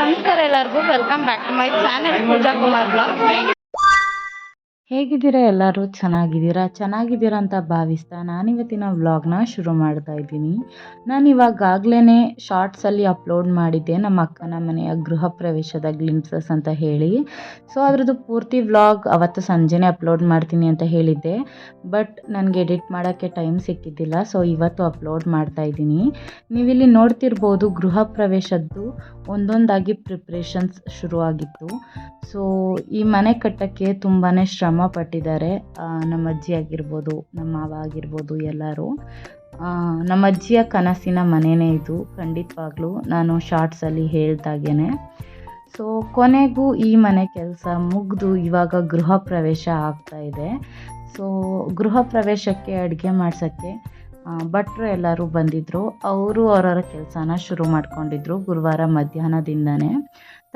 ನಮಸ್ಕಾರ ಎಲ್ಲರಿಗೂ. Welcome back to my channel Pooja Kumar blog ಹೇಗಿದ್ದೀರಾ ಎಲ್ಲರೂ? ಚೆನ್ನಾಗಿದ್ದೀರಾ? ಚೆನ್ನಾಗಿದ್ದೀರಾ ಅಂತ ಭಾವಿಸ್ತಾ ನಾನಿವತ್ತಿನ ವ್ಲಾಗ್ನ ಶುರು ಮಾಡ್ತಾ ಇದ್ದೀನಿ. ನಾನು ಇವಾಗಾಗಲೇ ಶಾರ್ಟ್ಸಲ್ಲಿ ಅಪ್ಲೋಡ್ ಮಾಡಿದ್ದೆ ನಮ್ಮ ಅಕ್ಕನ ಮನೆಯ ಗೃಹ ಪ್ರವೇಶದ ಗ್ಲಿಮ್ಸಸ್ ಅಂತ ಹೇಳಿ. ಸೊ ಅದರದ್ದು ಪೂರ್ತಿ ವ್ಲಾಗ್ ಅವತ್ತು ಸಂಜೆನೇ ಅಪ್ಲೋಡ್ ಮಾಡ್ತೀನಿ ಅಂತ ಹೇಳಿದ್ದೆ. ಬಟ್ ನನಗೆ ಎಡಿಟ್ ಮಾಡೋಕ್ಕೆ ಟೈಮ್ ಸಿಕ್ಕಿದ್ದಿಲ್ಲ ಸೊ ಇವತ್ತು ಅಪ್ಲೋಡ್ ಮಾಡ್ತಾ ಇದ್ದೀನಿ. ನೀವಿಲ್ಲಿ ನೋಡ್ತಿರ್ಬೋದು ಗೃಹ ಪ್ರವೇಶದ್ದು ಒಂದೊಂದಾಗಿ ಪ್ರಿಪ್ರೇಷನ್ಸ್ ಶುರುವಾಗಿತ್ತು. ಸೊ ಈ ಮನೆ ಕಟ್ಟೋಕ್ಕೆ ತುಂಬಾ ಶ್ರಮ ಪಟ್ಟಿದ್ದಾರೆ ನಮ್ಮ ಅಜ್ಜಿ ಆಗಿರ್ಬೋದು, ನಮ್ಮ ಮಾವ ಆಗಿರ್ಬೋದು ಎಲ್ಲರೂ. ನಮ್ಮ ಅಜ್ಜಿಯ ಕನಸಿನ ಮನೆಯೇ ಇದು, ಖಂಡಿತವಾಗ್ಲೂ. ನಾನು ಶಾರ್ಟ್ಸಲ್ಲಿ ಹೇಳ್ದಾಗೇನೆ. ಸೊ ಕೊನೆಗೂ ಈ ಮನೆ ಕೆಲಸ ಮುಗಿದು ಇವಾಗ ಗೃಹ ಪ್ರವೇಶ ಆಗ್ತಾ ಇದೆ. ಸೊ ಗೃಹ ಪ್ರವೇಶಕ್ಕೆ ಅಡುಗೆ ಮಾಡ್ಸೋಕ್ಕೆ ಭಟ್ರು ಎಲ್ಲರೂ ಬಂದಿದ್ದರು ಅವರು ಅವರವರ ಕೆಲಸನ ಶುರು ಮಾಡ್ಕೊಂಡಿದ್ರು ಗುರುವಾರ ಮಧ್ಯಾಹ್ನದಿಂದನೇ.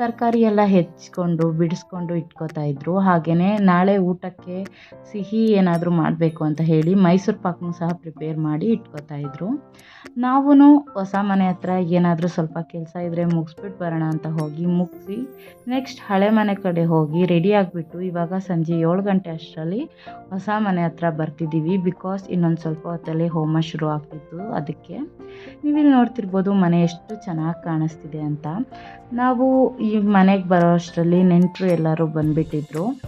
ತರಕಾರಿ ಎಲ್ಲ ಹೆಚ್ಚಿಕೊಂಡು ಬಿಡಿಸ್ಕೊಂಡು ಇಟ್ಕೋತಾ ಇದ್ರು. ಹಾಗೆಯೇ ನಾಳೆ ಊಟಕ್ಕೆ ಸಿಹಿ ಏನಾದರೂ ಮಾಡಬೇಕು ಅಂತ ಹೇಳಿ ಮೈಸೂರು ಪಾಕ್ನೂ ಸಹ ಪ್ರಿಪೇರ್ ಮಾಡಿ ಇಟ್ಕೋತಾ ಇದ್ರು. ನಾವೂ ಹೊಸ ಮನೆ ಹತ್ರ ಏನಾದರೂ ಸ್ವಲ್ಪ ಕೆಲಸ ಇದ್ದರೆ ಮುಗಿಸ್ಬಿಟ್ಟು ಬರೋಣ ಅಂತ ಹೋಗಿ ಮುಗಿಸಿ ನೆಕ್ಸ್ಟ್ ಹಳೆ ಮನೆ ಕಡೆ ಹೋಗಿ ರೆಡಿ ಆಗಿಬಿಟ್ಟು ಇವಾಗ ಸಂಜೆ ಏಳು ಗಂಟೆ ಅಷ್ಟರಲ್ಲಿ ಹೊಸ ಮನೆ ಹತ್ರ ಬರ್ತಿದ್ದೀವಿ ಬಿಕಾಸ್ ಇನ್ನೊಂದು ಸ್ವಲ್ಪ ಹೊತ್ತಲ್ಲಿ ಹೋಮ ಶುರು ಆಗ್ತಿತ್ತು ಅದಕ್ಕೆ. ನೀವಿಲ್ಲಿ ನೋಡ್ತಿರ್ಬೋದು ಮನೆ ಎಷ್ಟು ಚೆನ್ನಾಗಿ ಕಾಣಿಸ್ತಿದೆ ಅಂತ. ನಾವು ಮನೆಗೆ ಬರೋ ಅಷ್ಟರಲ್ಲಿ ನೆಂಟರು ಎಲ್ಲರೂ ಬಂದುಬಿಟ್ಟಿದ್ರು.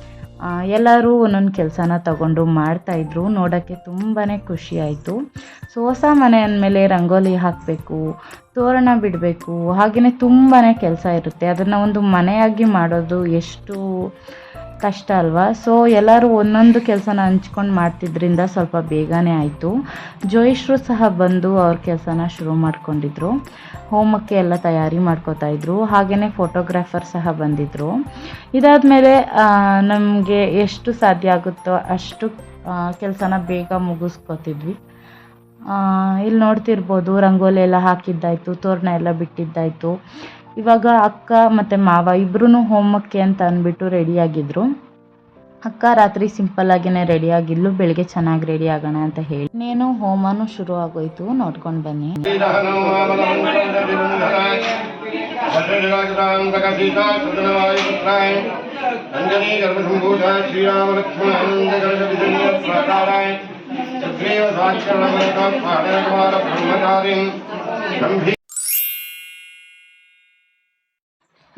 ಎಲ್ಲರೂ ಒಂದೊಂದು ಕೆಲಸನ ತಗೊಂಡು ಮಾಡ್ತಾಯಿದ್ರು ನೋಡೋಕ್ಕೆ ತುಂಬಾ ಖುಷಿ ಆಯಿತು. ಸೊ, ಹೊಸ ಮನೆ ಅಂದಮೇಲೆ ರಂಗೋಲಿ ಹಾಕಬೇಕು, ತೋರಣ ಬಿಡಬೇಕು ಹಾಗೆಯೇ ತುಂಬಾ ಕೆಲಸ ಇರುತ್ತೆ. ಅದನ್ನು ಒಂದು ಮನೆಯಾಗಿ ಮಾಡೋದು ಎಷ್ಟು ಕಷ್ಟ ಅಲ್ವಾ? ಸೊ ಎಲ್ಲರೂ ಒಂದೊಂದು ಕೆಲಸನ ಹಂಚ್ಕೊಂಡು ಮಾಡ್ತಿದ್ರಿಂದ ಸ್ವಲ್ಪ ಬೇಗನೆ ಆಯಿತು. ಜೋಯಿಶ್ರು ಸಹ ಬಂದು ಅವ್ರ ಕೆಲಸನ ಶುರು ಮಾಡ್ಕೊಂಡಿದ್ರು. ಹೋಮಕ್ಕೆ ಎಲ್ಲ ತಯಾರಿ ಮಾಡ್ಕೋತಾ ಇದ್ರು. ಹಾಗೆಯೇ ಫೋಟೋಗ್ರಾಫರ್ ಸಹ ಬಂದಿದ್ದರು ಇದಾದಮೇಲೆ ನಮಗೆ ಎಷ್ಟು ಸಾಧ್ಯ ಆಗುತ್ತೋ ಅಷ್ಟು ಕೆಲಸನ ಬೇಗ ಮುಗಿಸ್ಕೊತಿದ್ವಿ. ಇಲ್ಲಿ ನೋಡ್ತಿರ್ಬೋದು, ರಂಗೋಲಿ ಎಲ್ಲ ಹಾಕಿದ್ದಾಯಿತು, ತೋರಣ ಎಲ್ಲ ಬಿಟ್ಟಿದ್ದಾಯಿತು. ಇವಾಗ ಅಕ್ಕ ಮತ್ತು ಮಾವ ಇಬ್ಬರೂ ಹೋಮಕ್ಕೆ ಅಂತ ಅಂದ್ಬಿಟ್ಟು ರೆಡಿಯಾಗಿದ್ದರು ಅಕ್ಕ ರಾತ್ರಿ ಸಿಂಪಲ್ಲಾಗಿಯೇ ರೆಡಿ ಆಗಿದ್ಲು, ಬೆಳಿಗ್ಗೆ ಚೆನ್ನಾಗಿ ರೆಡಿ ಆಗೋಣ ಅಂತ ಹೇಳಿ. ಇನ್ನೇನು ಹೋಮನು ಶುರು ಆಗೋಯ್ತು, ನೋಡ್ಕೊಂಡು ಬನ್ನಿ.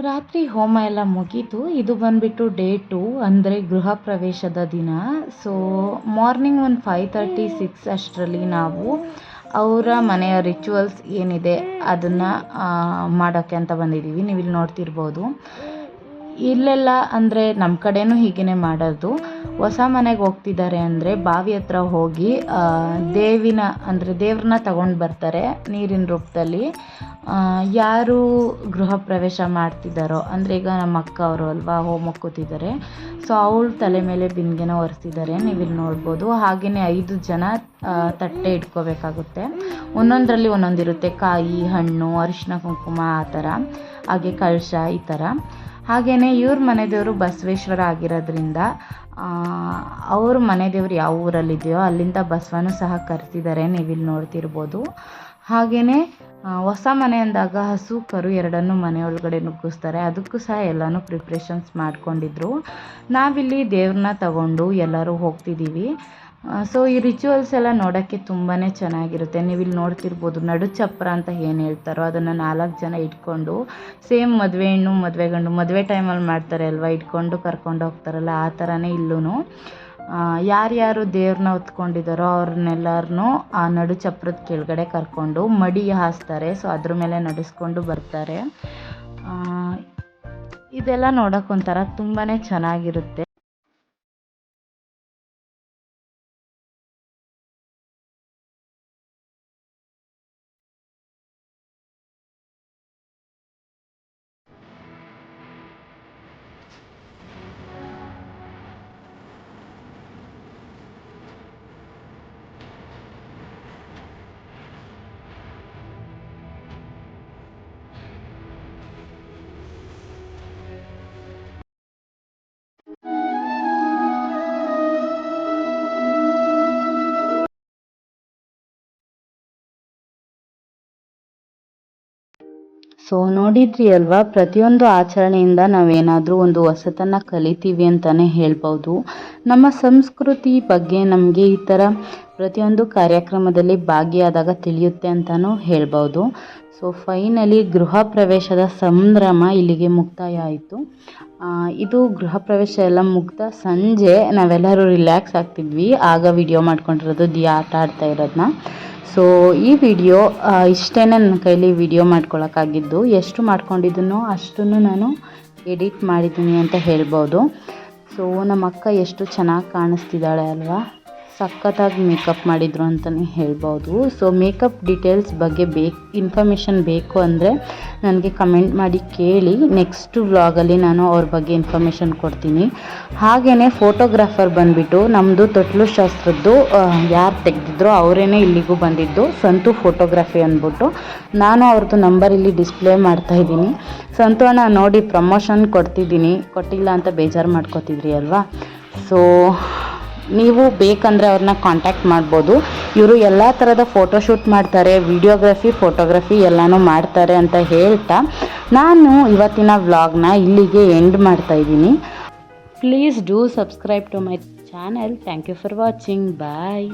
ರಾತ್ರಿ ಹೋಮ ಎಲ್ಲ ಮುಗೀತು. ಇದು ಬಂದ್ಬಿಟ್ಟು ಡೇ ಟು ಅಂದರೆ ಗೃಹ ಪ್ರವೇಶದ ದಿನ. ಸೊ ಮಾರ್ನಿಂಗ್ ಒಂದು ಫೈವ್ ತರ್ಟಿ ಸಿಕ್ಸ್ ಅಷ್ಟರಲ್ಲಿ ನಾವು ಅವರ ಮನೆಯ ರಿಚುವಲ್ಸ್ ಏನಿದೆ ಅದನ್ನು ಮಾಡೋಕ್ಕೆ ಅಂತ ಬಂದಿದ್ದೀವಿ. ನೀವು ಇಲ್ಲಿ ನೋಡ್ತಿರ್ಬೋದು. ಇಲ್ಲೆಲ್ಲ ಅಂದರೆ ನಮ್ಮ ಕಡೆನೂ ಹೀಗೇ ಮಾಡೋದು. ಹೊಸ ಮನೆಗೆ ಹೋಗ್ತಿದ್ದಾರೆ ಅಂದರೆ ಬಾವಿ ಹತ್ರ ಹೋಗಿ ದೇವಿನ, ಅಂದರೆ ದೇವ್ರನ್ನ ತಗೊಂಡು ಬರ್ತಾರೆ ನೀರಿನ ರೂಪದಲ್ಲಿ. ಯಾರು ಗೃಹ ಪ್ರವೇಶ ಮಾಡ್ತಿದ್ದಾರೋ, ಅಂದರೆ ಈಗ ನಮ್ಮ ಅಕ್ಕ ಅವರು ಅಲ್ವಾ ಹೋಮಕ್ಕೆ ಕೂತಿದ್ದಾರೆ ಸೊ ಅವಳ ತಲೆ ಮೇಲೆ ಬಿಂದಿಗೆನ ಒರೆಸಿದ್ದಾರೆ, ನೀವಿಲ್ಲಿ ನೋಡ್ಬೋದು. ಹಾಗೆಯೇ ಐದು ಜನ ತಟ್ಟೆ ಇಟ್ಕೋಬೇಕಾಗುತ್ತೆ. ಒಂದೊಂದರಲ್ಲಿ ಒಂದೊಂದಿರುತ್ತೆ, ಕಾಯಿ, ಹಣ್ಣು, ಅರಿಶಿನ ಕುಂಕುಮ, ಆ ಥರ. ಹಾಗೆ ಕಳಶ, ಈ ಥರ. ಹಾಗೆಯೇ ಇವ್ರ ಮನೆ ದೇವರು ಬಸವೇಶ್ವರ ಆಗಿರೋದ್ರಿಂದ ಅವ್ರ ಮನೆ ದೇವ್ರು ಯಾವ ಊರಲ್ಲಿದೆಯೋ, ಅಲ್ಲಿಂದ ಬಸವನು ಸಹ ಕರೆಸಿದ್ದಾರೆ ನೀವಿಲ್ಲಿ ನೋಡ್ತಿರ್ಬೋದು. ಹಾಗೆಯೇ ಹೊಸ ಮನೆ ಅಂದಾಗ ಹಸು ಕರು ಎರಡನ್ನೂ ಮನೆ ಒಳಗಡೆ ನುಗ್ಗಿಸ್ತಾರೆ. ಅದಕ್ಕೂ ಸಹ ಎಲ್ಲನೂ ಪ್ರಿಪ್ರೇಷನ್ಸ್ ಮಾಡ್ಕೊಂಡಿದ್ರು. ನಾವಿಲ್ಲಿ ದೇವ್ರನ್ನ ತಗೊಂಡು ಎಲ್ಲರೂ ಹೋಗ್ತಿದ್ದೀವಿ. ಸೊ ಈ ರಿಚುವಲ್ಸ್ ಎಲ್ಲ ನೋಡೋಕ್ಕೆ ತುಂಬಾ ಚೆನ್ನಾಗಿರುತ್ತೆ. ನೀವು ಇಲ್ಲಿ ನೋಡ್ತಿರ್ಬೋದು ನಡು ಚಪ್ರ ಅಂತ ಏನು ಹೇಳ್ತಾರೋ ಅದನ್ನು ನಾಲ್ಕು ಜನ ಇಟ್ಕೊಂಡು ಸೇಮ್ ಮದುವೆ ಹೆಣ್ಣು, ಮದುವೆ ಗಂಡು, ಮದುವೆ ಟೈಮಲ್ಲಿ ಮಾಡ್ತಾರೆ ಅಲ್ವಾ? ಇಟ್ಕೊಂಡು ಕರ್ಕೊಂಡು ಹೋಗ್ತಾರಲ್ಲ, ಆ ಥರನೇ ಇಲ್ಲೂ ಯಾರ್ಯಾರು ದೇವ್ರನ್ನ ಹೊತ್ಕೊಂಡಿದ್ದಾರೋ ಅವ್ರನ್ನೆಲ್ಲರನ್ನೂ ಆ ನಡು ಚಪ್ರದ ಕೆಳಗಡೆ ಕರ್ಕೊಂಡು ಮಡಿ ಹಾಸ್ತಾರೆ. ಸೊ ಅದ್ರ ಮೇಲೆ ನಡೆಸ್ಕೊಂಡು ಬರ್ತಾರೆ. ಇದೆಲ್ಲ ನೋಡೋಕೆ ಒಂಥರ ತುಂಬಾ ಚೆನ್ನಾಗಿರುತ್ತೆ. ಸೊ ನೋಡಿದ್ರಿ ಅಲ್ವಾ, ಪ್ರತಿಯೊಂದು ಆಚರಣೆಯಿಂದ ನಾವೇನಾದರೂ ಒಂದು ಹೊಸತನ್ನು ಕಲಿತೀವಿ ಅಂತಲೇ ಹೇಳ್ಬೋದು. ನಮ್ಮ ಸಂಸ್ಕೃತಿ ಬಗ್ಗೆ ನಮಗೆ ಈ ಥರ ಪ್ರತಿಯೊಂದು ಕಾರ್ಯಕ್ರಮದಲ್ಲಿ ಭಾಗಿಯಾದಾಗ ತಿಳಿಯುತ್ತೆ ಅಂತಲೂ ಹೇಳ್ಬೋದು. ಸೊ ಫೈನಲಿ ಗೃಹ ಪ್ರವೇಶದ ಸಂಭ್ರಮ ಇಲ್ಲಿಗೆ ಮುಕ್ತಾಯ ಆಯಿತು ಇದು ಗೃಹ ಪ್ರವೇಶ ಎಲ್ಲ ಮುಗ್ದ ಸಂಜೆ ನಾವೆಲ್ಲರೂ ರಿಲ್ಯಾಕ್ಸ್ ಆಗ್ತಿದ್ವಿ. ಆಗ ವಿಡಿಯೋ ಮಾಡ್ಕೊಂಡಿರೋದು ದಿ ಆಟ ಆಡ್ತಾ ಇರೋದನ್ನ ಸೊ ಈ ವಿಡಿಯೋ ಇಷ್ಟೇ ನನ್ನ ಕೈಲಿ ವಿಡಿಯೋ ಮಾಡ್ಕೊಳಕ್ಕಾಗಿದ್ದು, ಎಷ್ಟು ಮಾಡ್ಕೊಂಡಿದ್ದನೋ ಅಷ್ಟನ್ನು ನಾನು ಎಡಿಟ್ ಮಾಡಿದ್ದೀನಿ ಅಂತ ಹೇಳ್ಬೋದು. ಸೊ ನಮ್ಮ ಅಕ್ಕ ಎಷ್ಟು ಚೆನ್ನಾಗಿ ಕಾಣಿಸ್ತಿದ್ದಾಳೆ ಅಲ್ವಾ? ಸಖತ್ತಾಗಿ ಮೇಕಪ್ ಮಾಡಿದರು ಅಂತಲೇ ಹೇಳ್ಬೋದು. ಸೊ ಮೇಕಪ್ ಡೀಟೇಲ್ಸ್ ಬಗ್ಗೆ ಬೇಕು ಇನ್ಫಾರ್ಮೇಷನ್ ಬೇಕು ಅಂದರೆ ನನಗೆ ಕಮೆಂಟ್ ಮಾಡಿ ಕೇಳಿ. ನೆಕ್ಸ್ಟ್ ವ್ಲಾಗಲ್ಲಿ ನಾನು ಅವ್ರ ಬಗ್ಗೆ ಇನ್ಫಾರ್ಮೇಷನ್ ಕೊಡ್ತೀನಿ. ಹಾಗೆಯೇ ಫೋಟೋಗ್ರಾಫರ್ ಬಂದುಬಿಟ್ಟು ನಮ್ಮದು ತೊಟ್ಲು ಶಾಸ್ತ್ರದ್ದು ಯಾರು ತೆಗೆದಿದ್ರು ಅವರೇನೆ ಇಲ್ಲಿಗೂ ಬಂದಿದ್ದು. ಸಂತು ಫೋಟೋಗ್ರಫಿ ಅಂದ್ಬಿಟ್ಟು ನಾನು ಅವ್ರದ್ದು ನಂಬರ್ ಇಲ್ಲಿ ಡಿಸ್ಪ್ಲೇ ಮಾಡ್ತಾ ಇದ್ದೀನಿ. ಸಂತು ಅಣ್ಣ, ನೋಡಿ ಪ್ರಮೋಷನ್ ಕೊಡ್ತಿದ್ದೀನಿ. ಕೊಟ್ಟಿಲ್ಲ ಅಂತ ಬೇಜಾರು ಮಾಡ್ಕೋತಿದ್ರಿ ಅಲ್ವಾ? ಸೊ ನೀವು ಬೇಕಂದರೆ ಅವ್ರನ್ನ ಕಾಂಟ್ಯಾಕ್ಟ್ ಮಾಡ್ಬೋದು. ಇವರು ಎಲ್ಲ ಥರದ ಫೋಟೋಶೂಟ್ ಮಾಡ್ತಾರೆ ವಿಡಿಯೋಗ್ರಫಿ ಫೋಟೋಗ್ರಫಿ ಎಲ್ಲನೂ ಮಾಡ್ತಾರೆ ಅಂತ ಹೇಳ್ತಾ ನಾನು ಇವತ್ತಿನ ವ್ಲಾಗ್ನ ಇಲ್ಲಿಗೆ ಎಂಡ್ ಮಾಡ್ತಾ ಇದ್ದೀನಿ. Please do subscribe to my channel thank you for watching bye